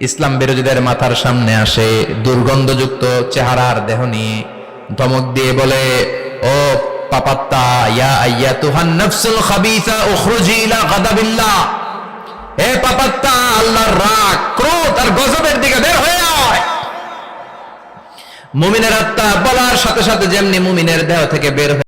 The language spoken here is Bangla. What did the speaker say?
ইসলাম বিরোধীদের মাথার সামনে আসে, দুর্গন্ধযুক্ত চেহারার দেহ নিয়ে ধমক দিয়ে বলে, ও পাপাত্তা, ইয়া আইয়া তুহান নফসুল খাবিসা উখরুজি ইলা গাদাবিল্লাহ। হে পাপাত্তা, আল্লাহর রাগ, ক্রোধ আর গজবের দিকে বের হয়ে আয়। মুমিনের আত্মা বলার সাথে সাথে যেমনি মুমিনের দেহ থেকে বের